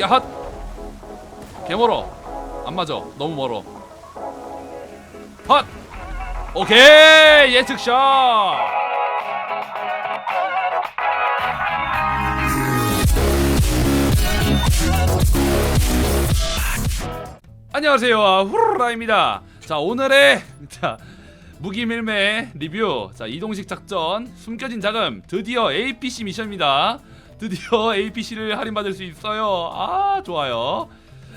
야핫! 개 멀어. 안 맞아. 너무 멀어. 핫! 오케이! 예측샷! 안녕하세요. 아, 후루라입니다. 자 오늘의 자 무기밀매 리뷰. 자 이동식 작전 숨겨진 자금 드디어 APC 미션입니다 드디어 APC를 할인받을 수 있어요. 아 좋아요.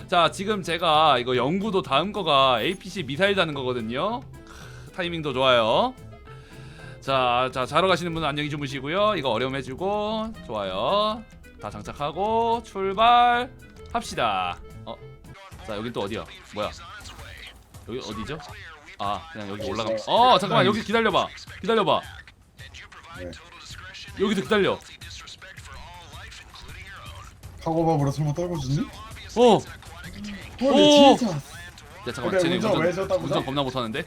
자 지금 제가 이거 연구도 다음 거가 APC 미사일 다는 거거든요. 크, 타이밍도 좋아요. 자, 자 자러 가시는 분은 안녕히 주무시고요. 이거 어려움 해주고 좋아요. 다 장착하고 출발 합시다. 어? 자 여긴 또 어디야? 뭐야? 여기 어디죠? 아 그냥 여기 올라가 어 잠깐만 여기 기다려봐. 기다려봐. 네. 여기도 기다려 카고밥으로 설마 떨궈주니? 어 오, 오! 네, 진짜. 야 잠깐만 그래, 쟤네 운전 운전, 왜 운전 그래? 겁나 못하는데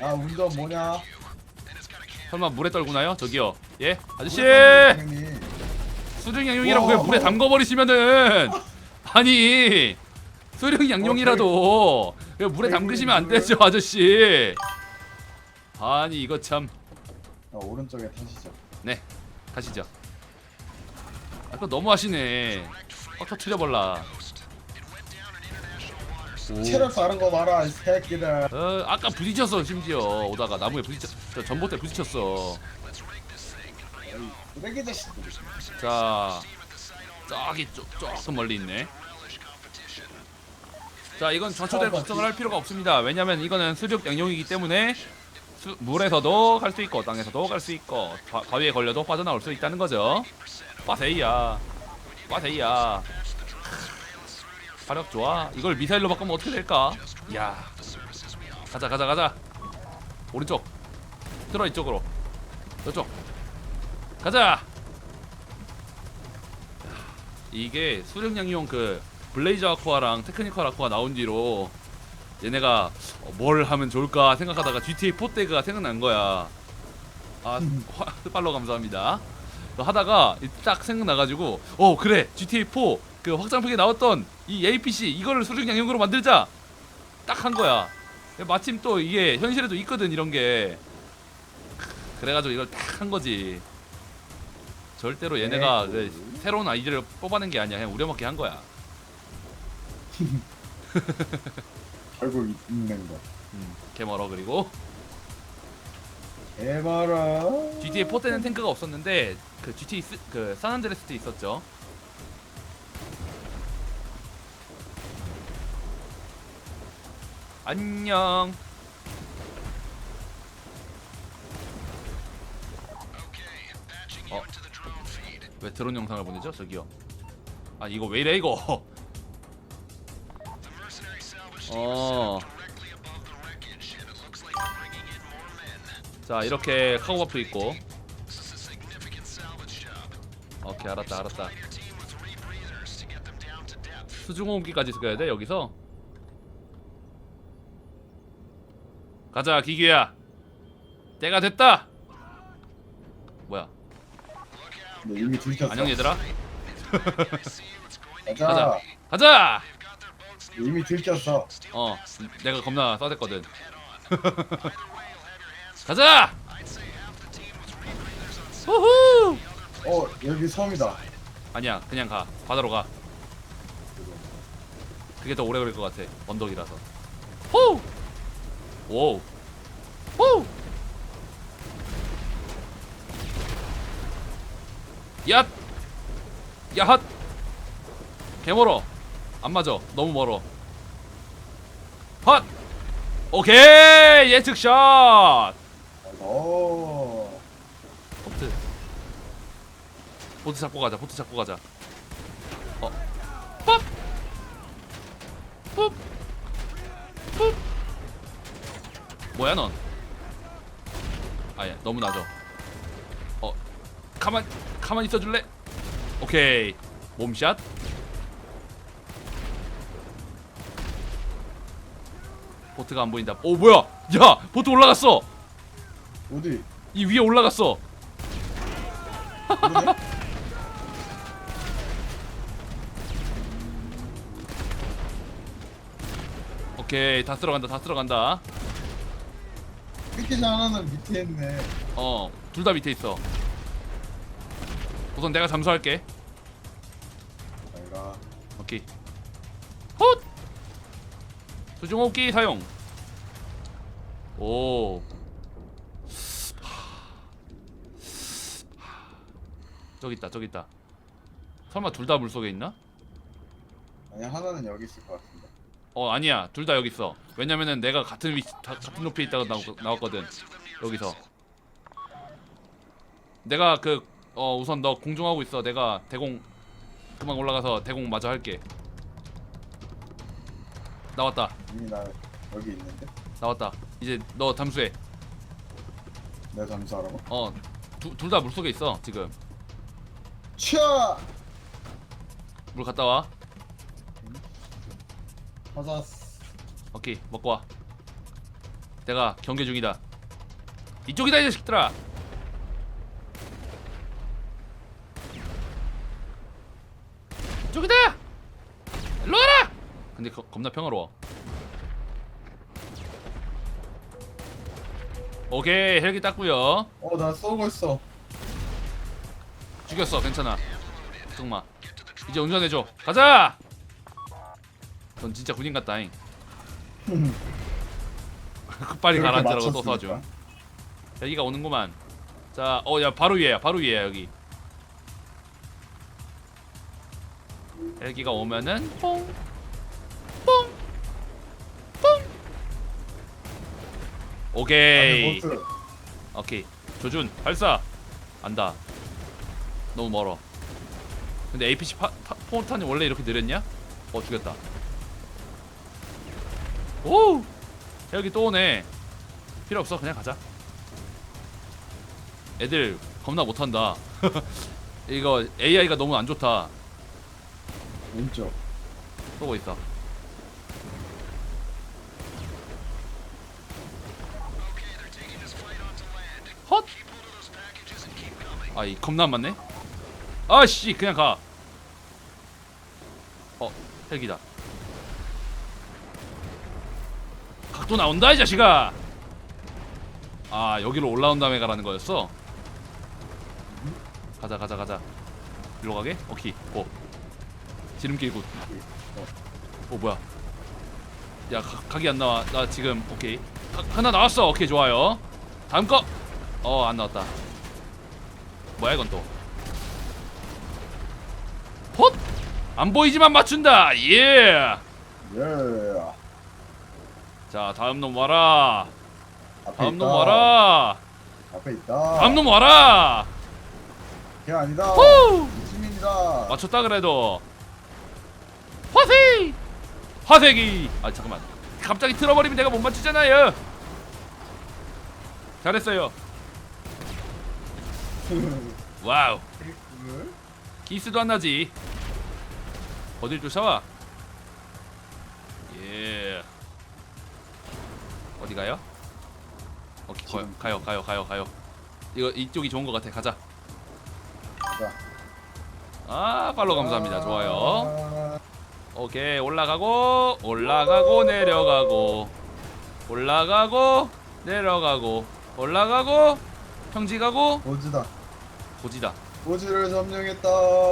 아 운전 뭐냐? 설마 물에 떨구나요? 저기요 예 아저씨 선생님. 수중 양용이라고 와. 왜 물에 담궈 버리시면은 아니 수중 양용이라도 왜 물에 담그시면 안. 되죠 아저씨 아니 이거 참 아, 오른쪽에 타시죠. 가시죠 아 그거 너무 하시네. 꽉 터트려볼라 오. 체력 다른 거 봐라 이 새끼들. 어, 아까 부딪혔어 심지어. 오다가 나무에 부딪혔 저 전봇대 부딪혔어. 쓰레기 자식들. 자 저기 조, 조금 멀리 있네. 자 이건 전초대 걱정을 할 필요가 없습니다. 왜냐면 이거는 수륙 양용이기 때문에 수, 물에서도 갈 수 있고 땅에서도 갈 수 있고 바, 바위에 걸려도 빠져나올 수 있다는 거죠. 빠세이야. 빠세이야. 화력 좋아. 이걸 미사일로 바꾸면 어떻게 될까? 야. 가자 가자 가자. 오른쪽. 들어 이쪽으로. 저쪽. 가자. 이게 수령양용 그 블레이저 아쿠아랑 테크니컬 아쿠아 나온 뒤로 얘네가 어, 뭘 하면 좋을까 생각하다가 GTA 4 때가 생각난 거야. 아, 화, 팔로 감사합니다. 또 하다가 이딱 생각나가지고 어 그래 GTA 4그 확장팩에 나왔던 이 APC 이거를 수령양용으로 만들자 딱 한 거야. 마침 또 이게 현실에도 있거든 이런 게. 그래가지고 이걸 딱 한 거지. 절대로 얘네가 네. 그 새로운 아이디를 뽑아낸 게 아니야. 그냥 우려먹게 한 거야. 결국 있는 거. 음, 개 멀어 그리고 개봐라. GTA 4 때는 탱크가 없었는데 그 GTA 스, 그 산안드레스 때 있었죠. 안녕. 어? 왜 드론 영상을 보내죠? 저기요. 아 이거 왜 이래 이거? 어. 자 이렇게 카고바프 있고. 오케이 알았다 알았다. 수중호흡기까지 써야 돼 여기서. 가자 기규야. 때가 됐다. 뭐야? 네, 이미. 안녕 얘들아. 가자. 가자. 가자. 이미 들켰어. 어, 내가 겁나 싸댔거든. 가자! 후후! 어 여기 섬이다. 아니야, 그냥 가. 바다로 가. 그게 더 오래 걸릴 것 같아. 언덕이라서. 호! 오. 호! 얏! 야핫! 개 멀어. 안 맞아. 너무 멀어. 헛! 오케이! 예측샷! 오. 보트. 보트 잡고 가자. 보트 잡고 가자. 어. ปุ๊ ปุ๊ ปุ๊ 뭐야 넌? 아야 너무 낮아. 어. 가만 가만 있어 줄래? 오케이. 몸샷. 보트가 안 보인다. 오 뭐야? 야 보트 올라갔어. 어디? 이 위에 올라갔어. 오케이 다 들어간다 다 들어간다. 패키지 하나는 밑에 있네. 어 둘 다 밑에 있어. 우선 내가 잠수할게. 잘 가. 오케이. 수중호흡기 사용. 오. 저기 있다 저기 있다. 설마 둘 다 물속에 있나? 아니 하나는 여기 있을 것 같은데. 어 아니야. 둘 다 여기 있어. 왜냐면은 내가 같은 위치 다, 같은 높이에 있다가 나왔, 나왔거든. 여기서. 내가 그 어 우선 너 공중하고 있어. 내가 대공 그만 올라가서 대공 마저 할게 나왔다. 이미 나 여기 있는데. 나왔다. 이제 너 잠수해. 내가 잠수하라고? 어둘 다 물속에 있어 지금. 차! 물 갔다 와. 맞았어. 오케이 먹고 와. 내가 경계 중이다. 이쪽이다 이 자식들아! 이쪽이다 근데 거, 겁나 평화로워. 오케이 헬기 땄구요. 어, 나 쏘고 있어. 죽였어 괜찮아. 걱정마. 이제 운전해줘. 가자! 넌 진짜 군인 같다잉. 빨리 그렇게 가라앉으라고 또. 써줘 여기가 오는구만. 자, 어, 야, 바로 위에야, 바로 위에야 여기. 헬기가 오면은 뽕, 오케이. 오케이. 조준 발사. 안다. 너무 멀어. 근데 APC 파, 타, 포탄이 원래 이렇게 느렸냐? 어 죽였다. 오, 헬기 또 오네. 필요 없어, 그냥 가자. 애들 겁나 못한다. 이거 AI가 너무 안 좋다. 왼쪽. 쏘고 있어. 헛! 아이 겁나 안 맞네. 아씨 그냥 가. 어 헬기다. 각도 나온다 이 자식아. 아 여기로 올라온 다음에 가라는 거였어. 가자 가자 가자. 일로 가게? 오케이 고. 지름길 굿. 어 뭐야? 야 가, 각이 안 나와. 나 지금 오케이. 각 하나 나왔어. 오케이 좋아요. 다음 거. 어 안 나왔다. 뭐야 이건 또. 헛! 안 보이지만 맞춘다. 예. 예. 자 다음 놈 와라. 앞에 다음 있다. 놈 와라. 앞에 있다. 다음 놈 와라. 걔 아니다. 후! 이지민이다. 맞췄다 그래도. 화세! 화세기. 아 잠깐만. 갑자기 틀어버리면 내가 못 맞추잖아요. 잘했어요. 와우. 기스도 안 나지. 어딜 쫓아와? 예. 어디 가요? 오케이 거, 지금. 가요 가요 가요 가요. 이거 이쪽이 좋은 것 같아. 가자. 자. 아 팔로 감사합니다. 좋아요. 아, 오케이 올라가고 올라가고 내려가고 올라가고 내려가고 올라가고 평지 가고 보즈다. 고지다. 보즈를 점령했다.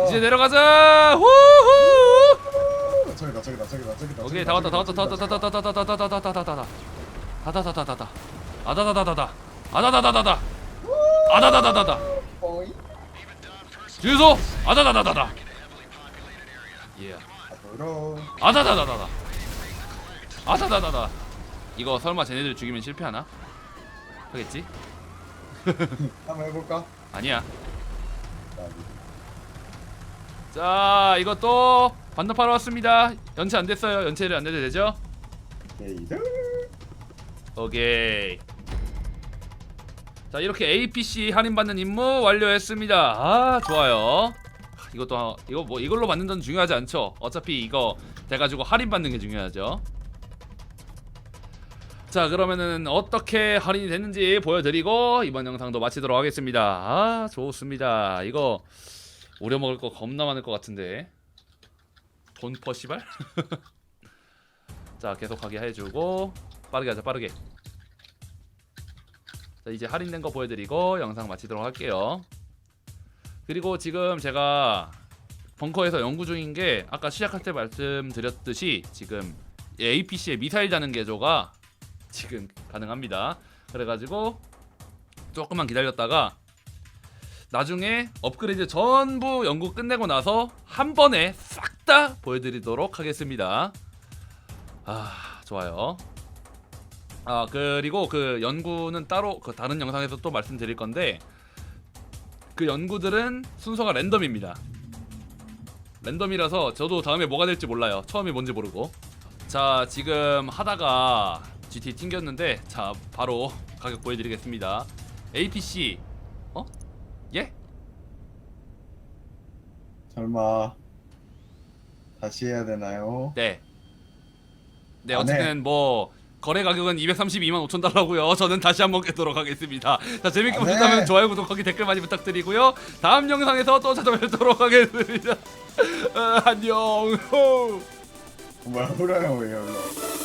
이제 내려가자. 후후. 저기다, 저기다, 저기다, 저기다. 오케이 다 왔다 다 왔다 다 왔다 다 왔다 다 왔다 다 왔다 다 왔다 다 왔다 다다다다다다 아다다다다다 아다다다다다 아다다다다다 뻥이? 주유소 아다다다다다 예 앞으로. 아다다다다다 아다다다다 이거 설마 쟤네들 죽이면 실패하나? 하겠지? 한번 해볼까? 아니야. 자, 자 이것도 반납하러 왔습니다. 연체 안 됐어요. 연체를 안 해도 되죠? 게이드. 오케이. 자 이렇게 APC 할인받는 임무 완료했습니다. 아 좋아요. 이것도 하- 이거 뭐 이걸로 받는 건 중요하지 않죠? 어차피 이거 돼 가지고 할인받는 게 중요하죠 자 그러면은 어떻게 할인이 됐는지 보여드리고 이번 영상도 마치도록 하겠습니다. 아 좋습니다. 이거 우려먹을 거 겁나 많을 것 같은데. 본퍼 시발? 자 계속하게 해주고 빠르게 하자 빠르게. 자 이제 할인된 거 보여드리고 영상 마치도록 할게요. 그리고 지금 제가 벙커에서 연구 중인 게 아까 시작할 때 말씀드렸듯이 지금 APC의 미사일 자는 개조가 지금 가능합니다 그래가지고 조금만 기다렸다가 나중에 업그레이드 전부 연구 끝내고 나서 한 번에 싹 다 보여드리도록 하겠습니다. 아 좋아요. 아 그리고 그 연구는 따로 그 다른 영상에서 또 말씀드릴 건데 그 연구들은 순서가 랜덤입니다. 랜덤이라서 저도 다음에 뭐가 될지 몰라요. 처음이 뭔지 모르고. 자 지금 하다가 GT 튕겼는데 자 바로 가격 보여드리겠습니다. APC 어? 예? 설마 다시 해야 되나요? 네. 네 안 어쨌든 뭐 거래 가격은 232만 5천 달러고요. 저는 다시 한번 깨도록 하겠습니다. 자 재밌게 안 해. 보셨다면 좋아요, 구독하기, 댓글 많이 부탁드리고요. 다음 영상에서 또 찾아뵙도록 하겠습니다. 어, 안녕. 호. 정말 후라요 왜 열로?